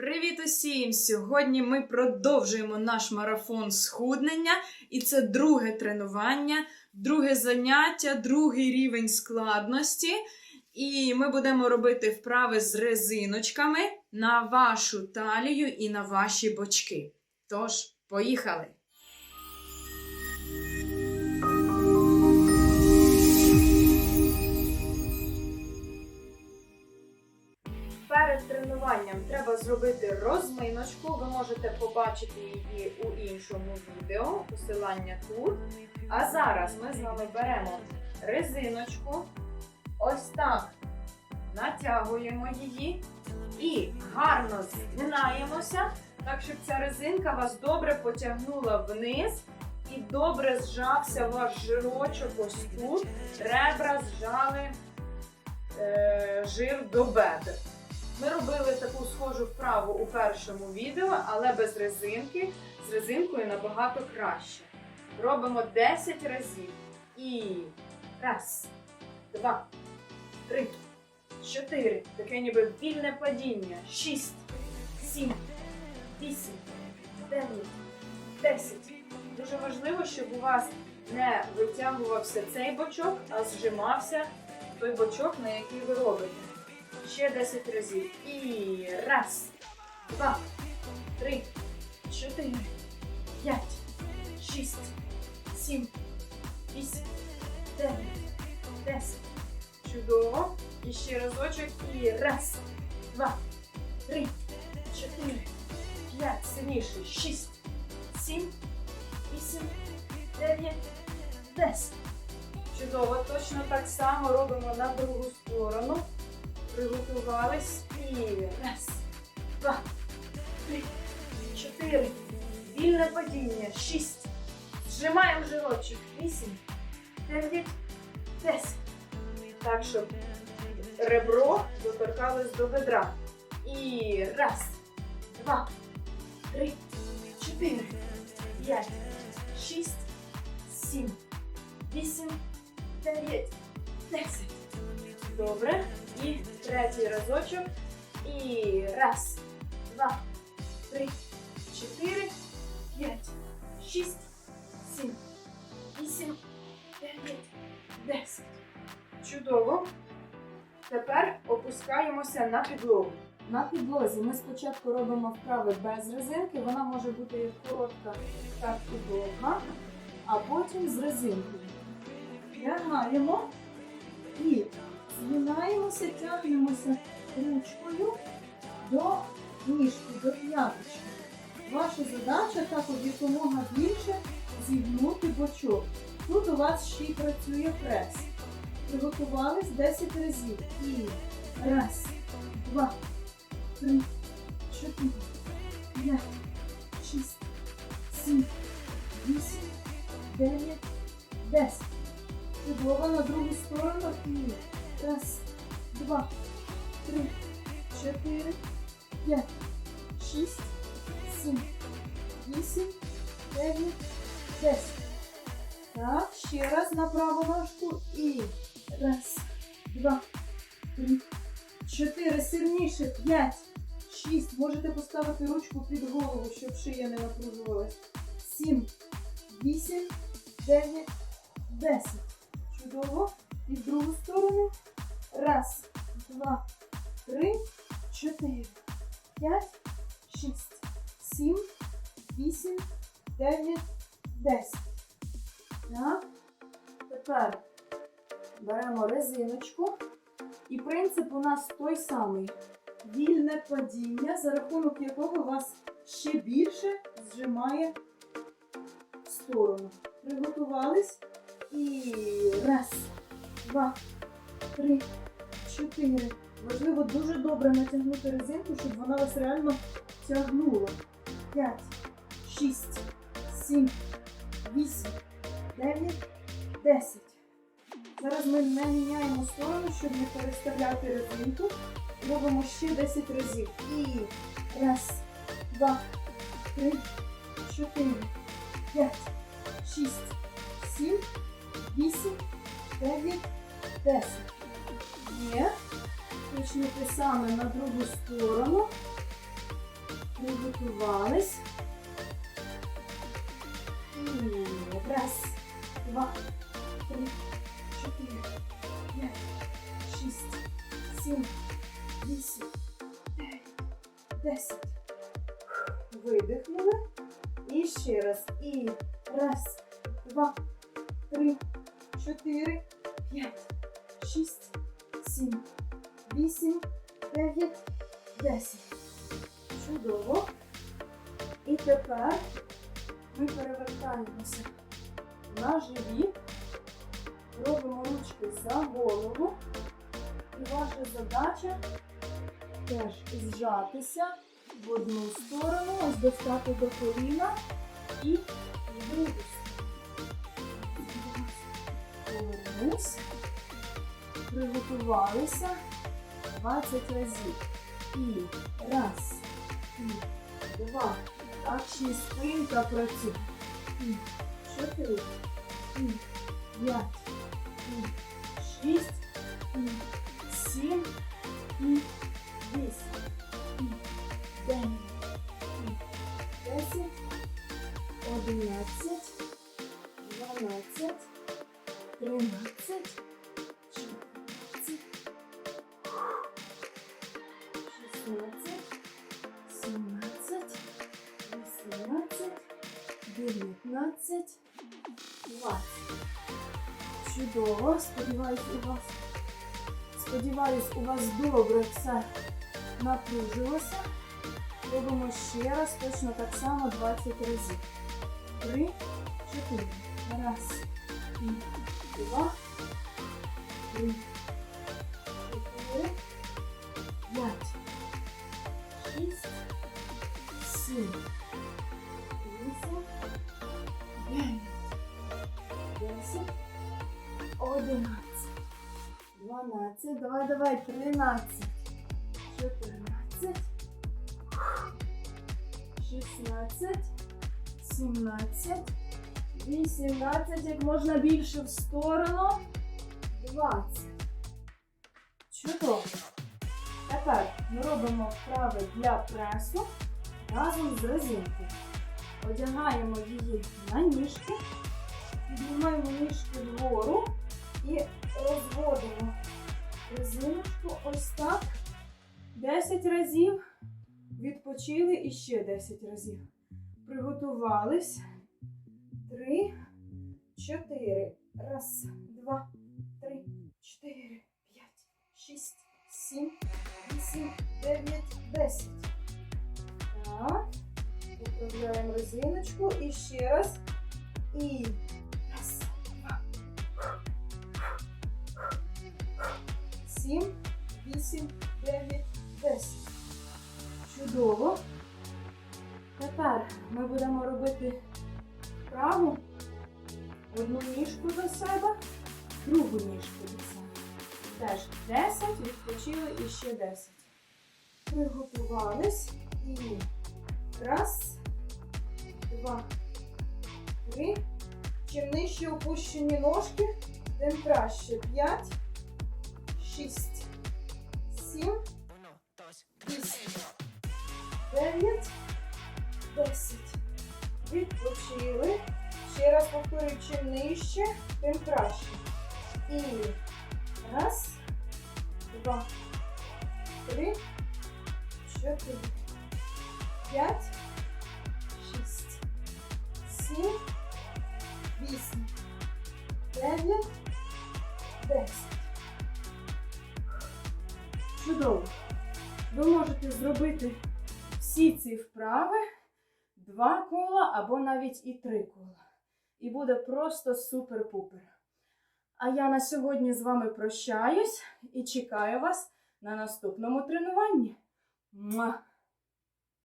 Привіт усім! Сьогодні ми продовжуємо наш марафон схуднення, і це друге тренування, друге заняття, другий рівень складності. І ми будемо робити вправи з резиночками на вашу талію і на ваші бочки. Тож, поїхали! Перед тренуванням треба зробити розминочку. Ви можете побачити її у іншому відео, посилання тут. А зараз ми з вами беремо резиночку, ось так натягуємо її і гарно згинаємося, так щоб ця резинка вас добре потягнула вниз і добре зжався ваш жирочок ось тут. Ребра зжали е, жир до бедер. Ми робили таку схожу вправу у першому відео, але без резинки. З резинкою набагато краще. Робимо 10 разів. І раз, два, три, чотири. Таке ніби вільне падіння. Шість, сім, вісім, дев'ять, десять. Дуже важливо, щоб у вас не витягувався цей бочок, а зжимався той бочок, на який ви робите. Ще 10 разів. І раз, два, три, чотири, п'ять, шість, сім, вісім, дев'ять, десять. Чудово. І ще разочок. І раз, два, три, чотири, п'ять. Сильніше. Шість, сім, вісім, дев'ять, десять. Чудово. Точно так само робимо на другу сторону. Приготувались і раз, два, три, чотири. Вільне падіння. Шість. Зжимаємо животчик. Вісім, дев'ять, десять. Так, щоб ребро доторкалось до бедра. І раз, два, три, чотири, п'ять, шість, сім, вісім, дев'ять, десять. Добре. І третій разочок. І раз, два, три, чотири, п'ять, шість, сім, вісім, дев'ять, десять. Чудово. Тепер опускаємося на підлогу. На підлозі ми спочатку робимо вправи без резинки. Вона може бути як коротка, так і довга, а потім з резинкою. Лягаємо і згинаємося, тягнемося ручкою до ніжки, до п'яточки. Ваша задача також якомога більше зігнути бочок. Тут у вас ще й працює прес. Приготувались 10 разів. І раз, два, три, чотири, десять. Так, ще раз на праву ножку і раз, два, три, чотири, сильніше, п'ять, шість. Можете поставити ручку під голову, щоб шия не напружувалась. Сім, вісім, дев'ять, десять. Чудово. І в другу сторону. Раз, два, три, чотири, п'ять, шість, сім, вісім, дев'ять, десять. Так. Тепер беремо резиночку. І принцип у нас той самий. Вільне падіння, за рахунок якого вас ще більше зжимає в сторону. Приготувались. І раз, два, три, чотири. Важливо дуже добре натягнути резинку, щоб вона вас реально тягнула. П'ять, шість, сім, вісім, дев'ять, десять. Зараз ми не міняємо сторону, щоб не переставляти резинку. Робимо ще 10 разів. І раз, два, три, чотири, п'ять, шість, сім, вісім, дев'ять, десять. Є. Точно саме на другу сторону. Приготувались. І раз, два, три, чотири, п'ять, шість, сім, вісім, дев'ять, десять. Видихнули. І ще раз. І раз, два, три, чотири, п'ять, шість, сім, вісім, дев'ять, десять. Чудово. І тепер ми перевертаємося на живіт, робимо ручки за голову. І ваша задача теж зжатися в одну сторону, ось достати до коліна і в другу сторону. Повернусь. Приготувалися 20 разів. І раз, і два. Так, ще спинка працює. четыре, пять, шесть, семь, десять, десять, одиннадцать, двенадцать, тринадцать, четырнадцать, шестнадцать, семнадцать, восемнадцать, девятнадцать. 20. Чудово. Сподіваюсь, у вас. Сподіваюсь, у вас добре все напружилося. Робимо ще раз, точно так само 20 разів. Три, чотири. Раз. І два. Три. Одинадцять, дванадцять, давай, давай, тринадцять, чотирнадцять, шістнадцять, сімнадцять, вісімнадцять, як можна більше в сторону, двадцять. Чудово. Тепер ми робимо вправи для пресу разом з резинкою. Одягаємо її на ніжки, піднімаємо ніжки вгору і розводимо резиночку ось так. 10 разів. Відпочили і ще 10 разів. Приготувались. Три, чотири. Раз, два, три, чотири, п'ять, шість, сім, вісім, дев'ять, десять. Так. Виправляємо резиночку і ще раз. І 7, 8, 9, 10. Чудово. Тепер ми будемо робити праву одну ніжку до себе, другу ніжку до себе. Теж 10, відпочили і ще 10. Приготувались. І раз, два, три. Чим нижче опущені ножки, тим краще. 5 шість, сім, вісім, дев'ять, десять. Відпочили. Ще раз повторюю, чим нижче, тим краще. І раз, два, три, чотири, п'ять, шість, сім, вісім, дев'ять, десять. Чудово. Ви можете зробити всі ці вправи два кола або навіть і три кола. І буде просто супер-пупер. А я на сьогодні з вами прощаюсь і чекаю вас на наступному тренуванні. Муа!